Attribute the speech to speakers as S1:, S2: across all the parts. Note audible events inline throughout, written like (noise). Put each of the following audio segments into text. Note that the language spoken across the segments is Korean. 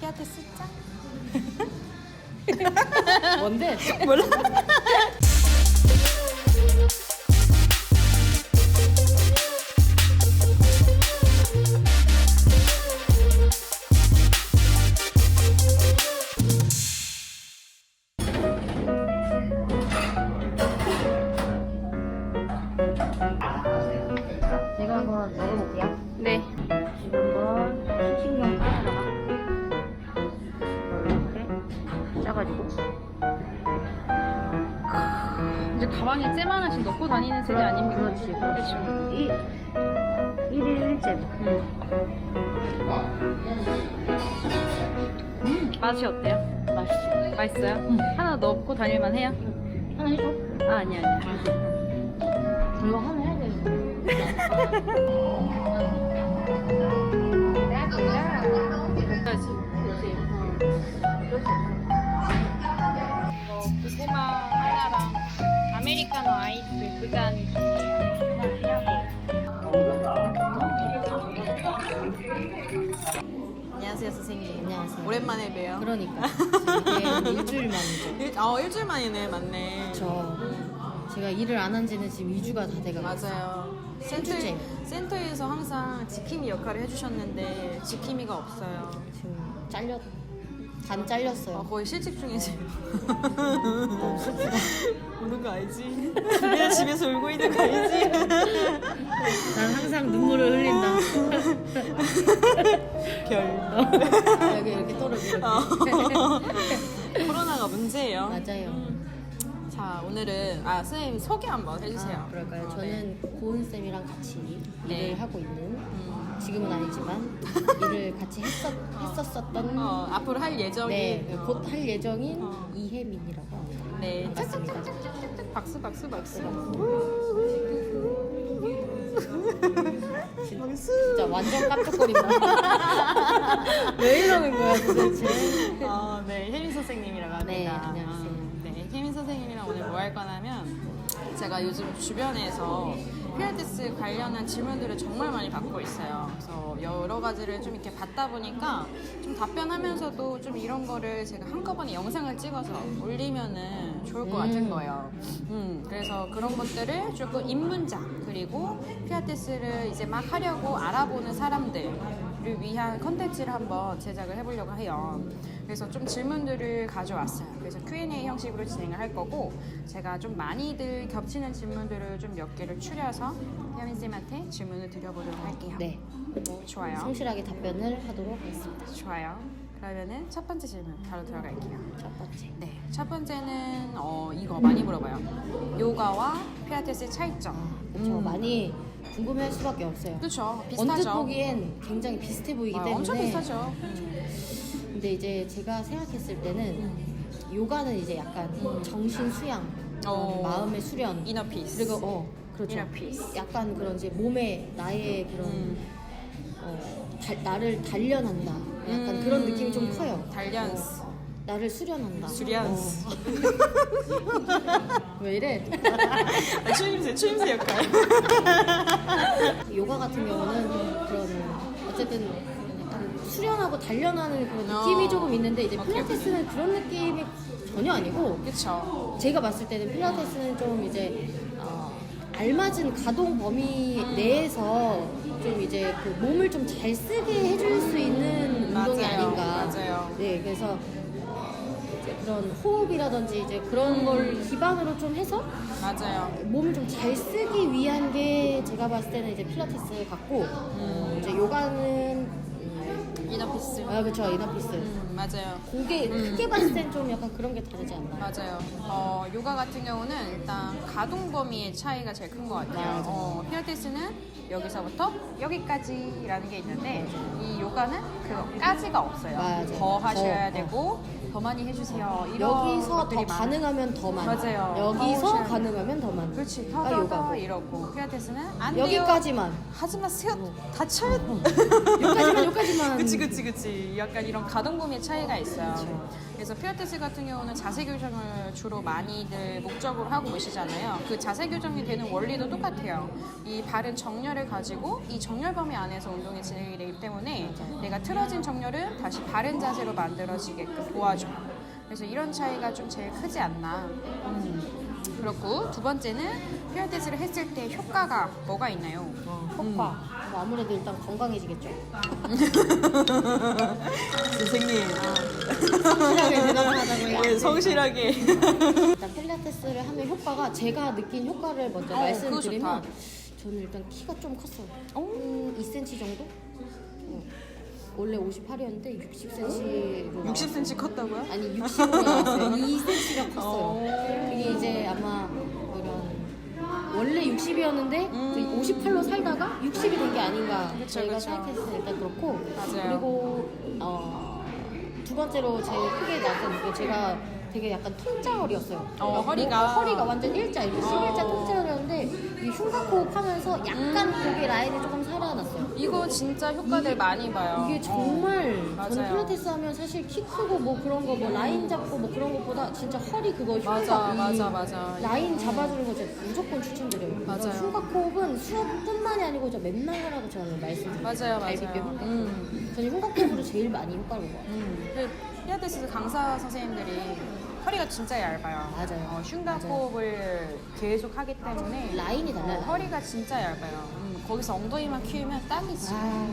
S1: 피아테스 짱. (laughs)
S2: 뭔데?
S1: 몰라.
S2: 제가 한번 먹어볼게요.
S1: 네.
S2: 한번 식용 뜯어다가 짜가지고
S1: 이제 가방에 잼 하나씩 넣고 다니는 세대 아닙니까?
S2: 그렇지, 그렇지. 이 1일 1잼.
S1: 음, 맛이 어때요?
S2: 맛있지?
S1: 맛있어요? 하나 넣고 다닐만 해요?
S2: 하나 해줘.
S1: 아, 아니, 아니.
S2: 이거 하나 해야 돼. (laughs)
S1: 고구마 하나랑 아메리카노 아이스 그 잔 안녕하세요 선생님.
S2: 안녕하세요.
S1: 오랜만에 봬요.
S2: 그러니까. (laughs) 이게 일주일 만이죠.
S1: 일, 어, 일주일 만이네 맞네.
S2: 저 제가 일을 안 한 지는 지금 2주가 다 돼가고
S1: 맞아요. 센터,
S2: 일주째.
S1: 센터에서 항상 지킴이 역할을 해주셨는데 지킴이가 없어요.
S2: 지금 잘렸 반
S1: 어,
S2: 잘렸어요.
S1: 거의 실직
S2: 슬프다. (laughs)
S1: 우는 거 알지? 집에, 집에서 울고 있는 거 알지?
S2: 난 항상 눈물을 흘린다. (laughs)
S1: 별
S2: 여기 이렇게 떨어지고.
S1: 어. (laughs) 코로나가 문제예요
S2: 맞아요.
S1: 자 오늘은 아 선생님 소개 한번 해주세요
S2: 아, 그럴까요?
S1: 어, 네.
S2: 저는 고은 쌤이랑 같이
S1: 네.
S2: 일을 하고 있는
S1: 음,
S2: 지금은 아니지만 (laughs) 일을 같이 했었, 했었었던
S1: 어, 앞으로 할 예정이
S2: 네,
S1: 어,
S2: 곧 할 예정인
S1: 어.
S2: 이혜민이라고 합니다.
S1: 네
S2: 반갑습니다.
S1: 박수 박수 박수 (laughs)
S2: 진짜 완전 깜짝거린다. (laughs) 왜 이러는 거야 도대체?
S1: 어, 네 혜민 선생님이라고 합니다
S2: 네, 안녕하세요.
S1: 어, 네 혜민 선생님이랑 오늘 뭐 할 거냐면 제가 요즘 주변에서 필라테스 관련한 질문들을 정말 많이 받고 있어요. 그래서 여러 가지를 좀 이렇게 받다 보니까 좀 답변하면서도 좀 이런 거를 제가 한꺼번에 영상을 찍어서 올리면은 좋을 것 같은
S2: 음.
S1: 거예요. 음, 그래서 그런 것들을 조금 입문자 그리고 필라테스를 이제 막 하려고 알아보는 사람들 을 위한 컨텐츠를 한번 제작을 해보려고 해요. 그래서 좀 질문들을 가져왔어요. 그래서 Q&A 형식으로 진행을 할 거고 제가 좀 많이들 겹치는 질문들을 좀 몇 개를 추려서 혜민 쌤한테 질문을 드려보도록 할게요.
S2: 네,
S1: 좋아요.
S2: 성실하게 답변을 하도록 하겠습니다.
S1: 좋아요. 그러면은 첫 번째 질문 바로 들어갈게요.
S2: 첫 번째.
S1: 네, 첫 번째는 어, 이거 많이 물어봐요. 요가와 필라테스의 차이점.
S2: 그렇죠.
S1: 음.
S2: 많이 궁금해할 수밖에 없어요.
S1: 그렇죠.
S2: 언뜻
S1: 비슷하죠.
S2: 보기엔 굉장히 비슷해 보이기
S1: 아,
S2: 때문에
S1: 엄청 비슷하죠. 음.
S2: 근데 이제 제가 생각했을 때는 요가는 이제 약간 정신 수양,
S1: 어.
S2: 마음의 수련,
S1: 이너 피스.
S2: 그리고 어 그렇죠.
S1: 이너 피스.
S2: 약간 그런 이제 몸에 나의 그런
S1: 음.
S2: 어, 달- 나를 단련한다. 약간
S1: 음.
S2: 그런 느낌이 좀 커요.
S1: 단련스.
S2: 어, 나를 수련한다.
S1: 수련스.
S2: 어. (laughs) 왜 이래?
S1: 아, 추임새, 추임새 역할. (laughs)
S2: 요가 같은 경우는 그런 어쨌든 약간 수련하고 단련하는 그런 느낌이
S1: 어.
S2: 조금 있는데 이제
S1: 오케이,
S2: 필라테스는 그런 느낌이 전혀 아니고
S1: 그쵸.
S2: 제가 봤을 때는 필라테스는 좀 이제 어, 알맞은 가동 범위 내에서 좀 이제 그 몸을 좀 잘 쓰게 해줄 수 있는 운동이
S1: 맞아요.
S2: 아닌가.
S1: 맞아요.
S2: 네, 그래서 이제 그런 호흡이라든지 이제 그런 걸 기반으로 좀 해서
S1: 맞아요.
S2: 몸을 좀 잘 쓰기 위한 게 제가 봤을 때는 이제 필라테스 같고 어, 이제 요가는 음,
S1: 이너 피스.
S2: 아 그렇죠 이너피스.
S1: 음, 맞아요.
S2: 그게 크게 봤을 땐 좀 약간 그런 게 다르지 않나.
S1: 맞아요. 어, 요가 같은 경우는 일단 가동 범위의 차이가 제일 큰 것 같아요.
S2: 맞아.
S1: 어, 필라테스는 여기서부터 여기까지라는 게 있는데 이 요가는 그까지가 없어요.
S2: 맞아.
S1: 더 하셔야
S2: 더,
S1: 되고 더더 많이 해주세요. 이런
S2: 여기서 더
S1: 것들이 많아요.
S2: 가능하면 더 많이.
S1: 맞아요.
S2: 여기서
S1: 더 오셔야
S2: 가능하면 더 많이.
S1: 그렇지.
S2: 가
S1: 더더 더
S2: 요가고.
S1: 이러고 필라테스는 안 돼요.
S2: 여기까지만.
S1: 하지 마세요. 다쳐요.
S2: 여기까지만 여기까지만.
S1: 그치 그치 그치 약간 이런 가동범위의 차이가 있어요 그래서 필라테스 같은 경우는 자세 교정을 주로 많이들 목적으로 하고 계시잖아요 그 자세 교정이 되는 원리도 똑같아요 이 바른 정렬을 가지고 이 정렬 범위 안에서 운동이 진행이 되기 때문에 내가 틀어진 정렬은 다시 바른 자세로 만들어지게끔 도와줘 그래서 이런 차이가 좀 제일 크지 않나 음. 그렇고 두 번째는 필라테스를 했을 때 효과가 뭐가 있나요?
S2: 어, 효과. 뭐 아무래도 일단 건강해지겠죠. (laughs)
S1: 선생님
S2: 성실하게 대답하자고요.
S1: 예, 성실하게
S2: 일단 필라테스를 하면 효과가 제가 느낀 효과를 먼저
S1: 어,
S2: 말씀드리면
S1: 그거
S2: 저는 일단 키가 좀 컸어요.
S1: 오.
S2: 한 2cm 정도? 어. 원래 58이었는데 60cm로
S1: 60cm 컸다고요?
S2: 아니 60으로 나왔어요. 2cm가 컸어요.
S1: 오.
S2: 이게 이제 아마 이런 원래 60이었는데
S1: 음.
S2: 58로 살다가 60이 된 게 아닌가
S1: 그쵸,
S2: 저희가
S1: 그쵸.
S2: 생각했을 때 일단 그렇고
S1: 맞아요.
S2: 그리고 어, 두 번째로 제일 크게 나왔던 게 제가 되게 약간 통짜허리였어요.
S1: 어, 허리가.
S2: 허리가 완전 일자 이렇게 11자
S1: 어.
S2: 통짜허리였는데 이 흉곽호흡 하면서 약간
S1: 음.
S2: 고개 라인이 조금 살아났어요.
S1: 이거 진짜 효과들 많이 봐요.
S2: 이게 정말
S1: 어,
S2: 저는
S1: 맞아요.
S2: 필라테스 하면 사실 키 크고 뭐 그런 거 뭐 라인 잡고 뭐 그런 것보다 진짜 허리 그거 흉곽
S1: 맞아,
S2: 이
S1: 맞아, 맞아.
S2: 라인
S1: 음.
S2: 잡아주는 거 진짜 무조건 추천드려요.
S1: 맞아요.
S2: 이런 흉곽 호흡은 수업뿐만이 아니고 저 맨날 하라고 저는 말씀드려요.
S1: 맞아요, 맞아요. 음.
S2: 저는 흉곽 호흡으로 제일 많이 효과를 봐요.
S1: 음. 그 필라테스 강사 선생님들이 허리가 진짜 얇아요.
S2: 맞아요.
S1: 어, 흉곽 호흡을 계속 하기 때문에
S2: 라인이 달라요.
S1: 어, 허리가 진짜 얇아요. 음, 거기서 엉덩이만 키우면 땀이지.
S2: 아,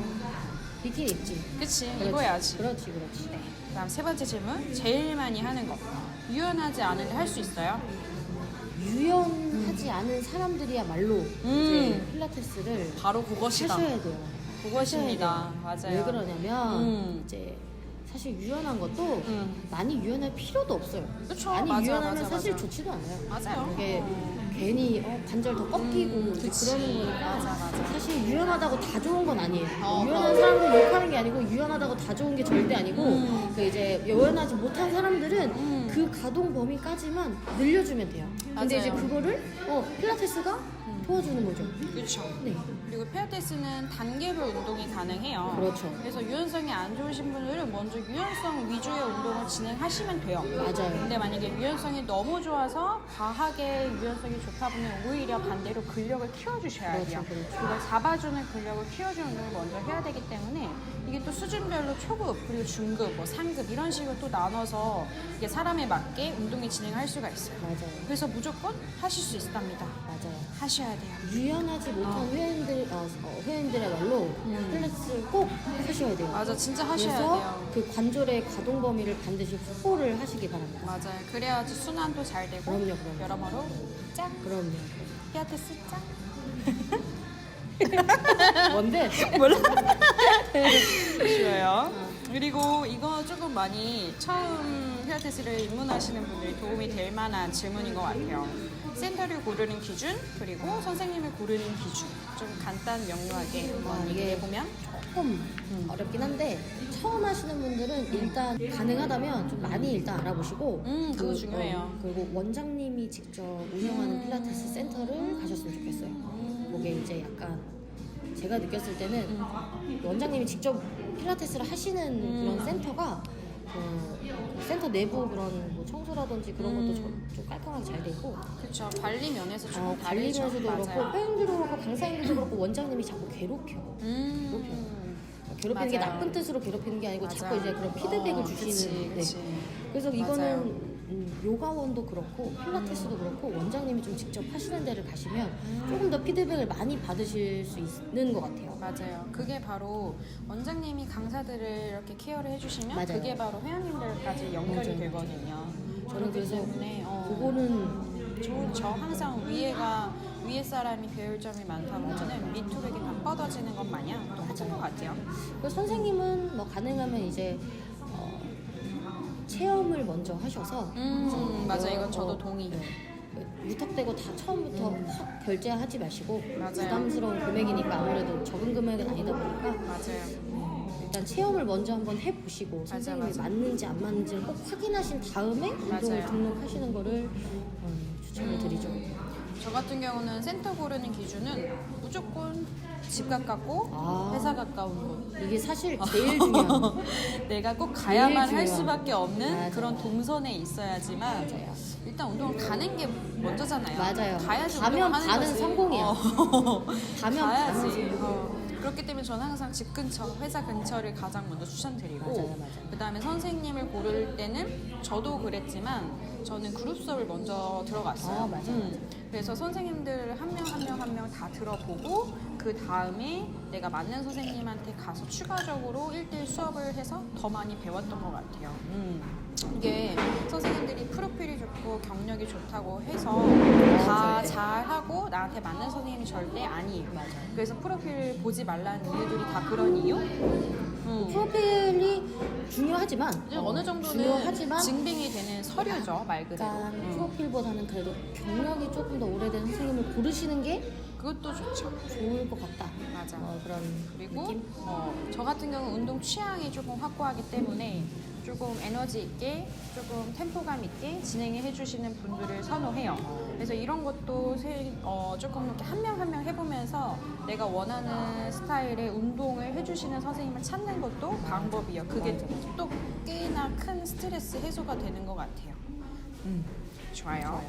S2: 비키니 입지.
S1: 그치,
S2: 그렇지.
S1: 입어야지.
S2: 그렇지, 그렇지.
S1: 네. 그다음 세 번째 질문. 제일 많이 하는 거. 유연하지 않은데 할 수 있어요?
S2: 유연하지 않은 사람들이야말로 이제 필라테스를
S1: 바로 그것이다.
S2: 하셔야 돼요.
S1: 그것입니다.
S2: 하셔야 돼요.
S1: 맞아요.
S2: 왜 그러냐면
S1: 음.
S2: 이제 사실 유연한 것도
S1: 음.
S2: 많이 유연할 필요도 없어요.
S1: 그쵸,
S2: 많이
S1: 맞아,
S2: 유연하면
S1: 맞아,
S2: 사실
S1: 맞아.
S2: 좋지도 않아요.
S1: 맞아요.
S2: 이게
S1: 어.
S2: 괜히 어, 관절 더 꺾이고
S1: 음,
S2: 이제
S1: 그치.
S2: 그러는 거니까
S1: 맞아, 맞아.
S2: 사실 유연하다고 다 좋은 건 아니에요.
S1: 어,
S2: 유연한
S1: 어.
S2: 사람들 욕하는 게 아니고 유연하다고 다 좋은 게 절대 아니고
S1: 음.
S2: 그 이제 유연하지 못한 사람들은
S1: 음.
S2: 그 가동 범위까지만 늘려주면 돼요. 근데
S1: 맞아요.
S2: 이제 그거를 어, 필라테스가 도와주는 거죠.
S1: 그렇죠.
S2: 네.
S1: 그리고 필라테스는 단계별 운동이 가능해요.
S2: 그렇죠.
S1: 그래서 유연성이 안 좋으신 분들은 먼저 유연성 위주의 운동을 진행하시면 돼요.
S2: 맞아요.
S1: 근데 만약에 유연성이 너무 좋아서 과하게 유연성이 좋다 보면 오히려 반대로 근력을 키워주셔야
S2: 그렇죠,
S1: 돼요.
S2: 그렇죠.
S1: 그걸 잡아주는 근력을 키워주는 운동을 먼저 해야 되기 때문에 이게 또 수준별로 초급 그리고 중급, 뭐 상급 이런 식으로 또 나눠서 이게 사람에 맞게 운동이 진행할 수가 있어요.
S2: 맞아요.
S1: 그래서 무조건 하실 수 있답니다.
S2: 맞아요.
S1: 하셔야 돼요.
S2: 유연하지 못한 회원들 어, 어, 회원들야말로
S1: 음.
S2: 필라테스를 꼭 하셔야 돼요.
S1: 맞아, 진짜 하셔야
S2: 그래서
S1: 돼요.
S2: 그 관절의 가동 범위를 반드시 확보를 하시기 바랍니다.
S1: 맞아요. 그래야지 순환도 잘 되고
S2: 그럼요, 그럼요.
S1: 여러모로 짱
S2: 그럼요.
S1: 피아테스 짱. (laughs)
S2: 뭔데?
S1: 몰라. 쉬워요. 그리고 이거 조금 많이 처음 필라테스를 입문하시는 분들이 도움이 될 만한 질문인 것 같아요. 센터를 고르는 기준 그리고 선생님을 고르는 기준 좀 간단 명료하게 한번
S2: 아,
S1: 얘기해
S2: 이게
S1: 보면
S2: 조금 어렵긴 한데 처음 하시는 분들은 일단 가능하다면 좀 많이 일단 알아보시고
S1: 음, 그거 중요해요.
S2: 어, 그리고 원장님이 직접 운영하는 필라테스 센터를 가셨으면 좋겠어요. 그게 이제 약간 제가 느꼈을 때는
S1: 음.
S2: 원장님이 직접 필라테스를 하시는 그런 센터가 그, 그 센터 내부 그런 뭐 청소라든지 그런 것도 좀, 좀 깔끔하게 잘 되고
S1: 그렇죠. 관리 면에서 조금
S2: 어,
S1: 다르죠.
S2: 관리면서도 그렇고
S1: 맞아요.
S2: 회원들도 그렇고 강사님들도 그렇고 원장님이 자꾸 괴롭혀.
S1: 음.
S2: 괴롭히는 게
S1: 맞아요.
S2: 나쁜 뜻으로 괴롭히는 게 아니고
S1: 맞아.
S2: 자꾸 이제 그런 피드백을
S1: 어,
S2: 주시는.
S1: 그치, 그치.
S2: 네. 그래서
S1: 맞아요.
S2: 이거는 음, 요가원도 그렇고 필라테스도 그렇고 원장님이 좀 직접 하시는 데를 가시면 조금 더 피드백을 많이 받으실 수 있는 것 같아요.
S1: 맞아요. 그게 바로 원장님이 강사들을 이렇게 케어를 해주시면
S2: 맞아요.
S1: 그게 바로 회원님들까지 연결이
S2: 맞아요,
S1: 되거든요.
S2: 저는 그래서
S1: 때문에 어,
S2: 그거는
S1: 좋죠. 항상 위에가 위에 사람이 배울 점이 많다 보면은 밑으로 이렇게 다 뻗어지는 것 마냥 똑같은 것 같아요.
S2: 그 선생님은 뭐 가능하면 이제 어, 체험을 먼저 하셔서
S1: 음, 맞아.
S2: 여-
S1: 이건 저도
S2: 어,
S1: 동의.
S2: 네. 무턱대고 다 처음부터 확 결제하지 마시고
S1: 맞아요.
S2: 부담스러운 금액이니까 아무래도 적은 금액은 아니다 보니까
S1: 맞아요.
S2: 일단 체험을 먼저 한번 해보시고 선생님이
S1: 맞아.
S2: 맞는지 안 맞는지를 꼭 확인하신 다음에 운동을
S1: 맞아요.
S2: 등록하시는 거를 음, 추천을 드리죠.
S1: 저 같은 경우는 센터 고르는 기준은 무조건 집 가깝고
S2: 아.
S1: 회사 가까운 곳.
S2: 이게 사실 (laughs) 제일 중요한
S1: 내가 꼭 가야만 할
S2: 중요한
S1: 수밖에 없는
S2: 맞아요.
S1: 그런 동선에 있어야지만
S2: 맞아요.
S1: 일단 운동을 가는 게 먼저잖아요.
S2: 맞아요.
S1: 가야지
S2: 가면
S1: 운동을 하는
S2: 반은
S1: 거지.
S2: 성공이야.
S1: 어.
S2: 가면
S1: 가야지.
S2: 반은 성공.
S1: 어. 그렇기 때문에 저는 항상 집 근처, 회사 근처를 가장 먼저 추천드리고
S2: 맞아요, 맞아요.
S1: 그 다음에 선생님을 고를 때는 저도 그랬지만 저는 그룹 수업을 먼저 들어갔어요.
S2: 아, 맞아요,
S1: 음. 그래서 선생님들 한명 한 명 한 명 다 들어보고 그 다음에 내가 맞는 선생님한테 가서 추가적으로 1대1 수업을 해서 더 많이 배웠던 것 같아요. 음. 이게 선생님들이 프로필이 좋고 경력이 좋다고 해서 다. 잘하고 나한테 맞는 선생님이 절대 아니에요.
S2: 맞아요.
S1: 그래서 프로필 보지 말라는 이유들이 다 그런 이유? 음.
S2: 프로필이 중요하지만
S1: 이제 어느 정도는
S2: 중요하지만
S1: 증빙이 되는 서류죠 말 그대로.
S2: 약간
S1: 음.
S2: 프로필보다는 그래도 경력이 조금 더 오래된 선생님을 고르시는 게
S1: 그것도 좋죠.
S2: 좋을 것 같다.
S1: 맞아.
S2: 어, 그런
S1: 그리고
S2: 느낌?
S1: 어, 저 같은 경우 운동 취향이 조금 확고하기 때문에 조금 에너지 있게 조금 템포감 있게 진행해 해주시는 분들을 선호해요. 그래서 이런 것도 세- 어, 조금 이렇게 한 명 한 명 해보면서 내가 원하는 스타일의 운동을 해주시는 선생님을 찾는 것도 방법이에요. 그게 또 꽤나 큰 스트레스 해소가 되는 것 같아요. 음, 좋아요.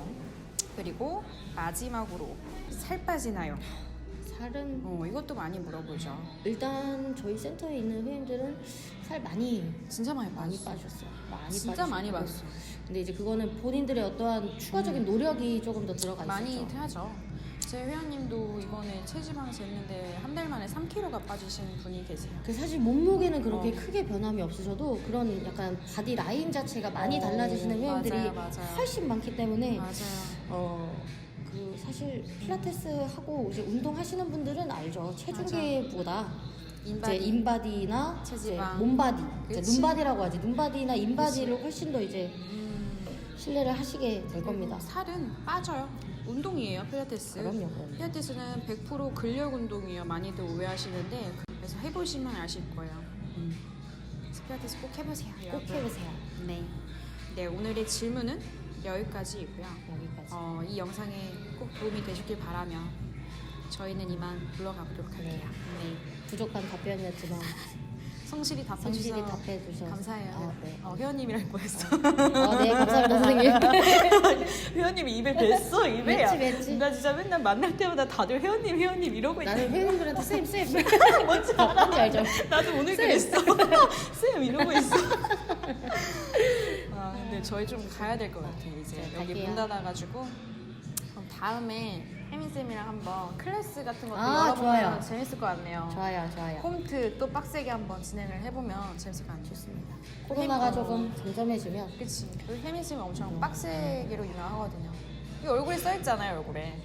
S1: 그리고 마지막으로 살 빠지나요?
S2: 살은
S1: 어, 이것도 많이 물어보죠.
S2: 일단 저희 센터에 있는 회원들은 살 많이
S1: 진짜 많이
S2: 많이
S1: 빠졌어.
S2: 빠졌어요. 많이
S1: 진짜
S2: 빠지셨고.
S1: 많이 봤어.
S2: 근데 이제 그거는 본인들의 어떠한 추가적인 노력이 조금 더 들어가 있었죠.
S1: 많이 하죠. 제 회원님도 이번에 체지방 쟀는데 한 달 만에 3kg가 빠지신 분이 계세요.
S2: 그 사실 몸무게는 그렇게
S1: 어.
S2: 크게 변함이 없으셔도 그런 약간 바디 라인 자체가 많이
S1: 어,
S2: 달라지시는 회원들이
S1: 맞아요, 맞아요.
S2: 훨씬 많기 때문에
S1: 맞아요.
S2: 어, 그 사실 필라테스 하고 이제 운동하시는 분들은 알죠. 체중계보다
S1: 인바디.
S2: 이제 인바디나
S1: 체지방.
S2: 이제 몸바디, 이제
S1: 그치.
S2: 눈바디라고 하지. 눈바디나 인바디를 훨씬 더 이제
S1: 음,
S2: 신뢰를 하시게 될 겁니다.
S1: 살은 빠져요. 운동이에요, 필라테스.
S2: 그럼요, 그럼요.
S1: 필라테스는 100% 근력 운동이에요. 많이들 오해하시는데 그래서 해보시면 아실 거예요. 음. 필라테스 꼭 해보세요.
S2: 꼭
S1: 여러분.
S2: 해보세요.
S1: 네. 네, 오늘의 질문은 여기까지이고요.
S2: 여기까지.
S1: 어, 이 영상에 꼭 도움이 되셨길 바라며 저희는 이만 물러가보도록 할게요. 네.
S2: 부족한 답변이었지만
S1: 성실히 답해주셔서
S2: 성실히 답해주셔서
S1: 감사해요.
S2: 아, 네.
S1: 어, 회원님이라 할 뻔했어.
S2: 어, 네 감사합니다 선생님. (laughs)
S1: 회원님이 입에 뱄어 입에.
S2: 맺지, 맺지.
S1: 나 진짜 맨날 만날 때마다 다들 회원님 회원님 이러고 있는데
S2: 나는 회원님들한테 쌤 쌤. (laughs)
S1: 뭔지
S2: 어, 뭔지 알죠?
S1: 나도 오늘
S2: 쌤.
S1: 그랬어. (laughs) 쌤 이러고 있어. 아 근데 저희 좀 가야 될 것 같아요 이제
S2: 네,
S1: 여기
S2: 갈게요.
S1: 문 닫아가지고 다음에 혜민 쌤이랑 한번 클래스 같은 것도
S2: 아,
S1: 열어보면
S2: 좋아요.
S1: 재밌을 것 같네요.
S2: 좋아요 좋아요.
S1: 홈트 또 빡세게 한번 진행을 해보면 재밌을 것 같아요. 좋습니다.
S2: 코로나가 조금 잠잠해지면
S1: 그치. 그리고 혜민 쌤이 엄청 빡세게로 유명하거든요. 이 얼굴에 써있잖아요 얼굴에.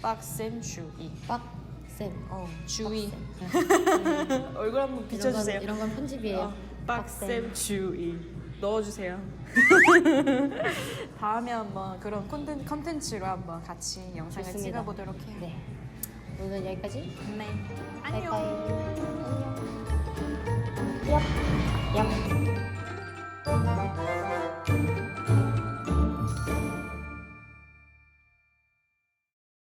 S1: 빡센 주의.
S2: 빡쌤.
S1: 어 주의. (laughs) 얼굴 한번
S2: 이런 건
S1: 비춰주세요.
S2: 이런 건 편집이에요.
S1: 어, 빡셈 주의 넣어주세요. (laughs) 다음에 한번 그런 콘텐, 컨텐츠로 한번 같이 영상을
S2: 좋습니다.
S1: 찍어보도록 해요.
S2: 네. 오늘 여기까지.
S1: 네. 안녕.
S2: 바이바이. 얍. 얍.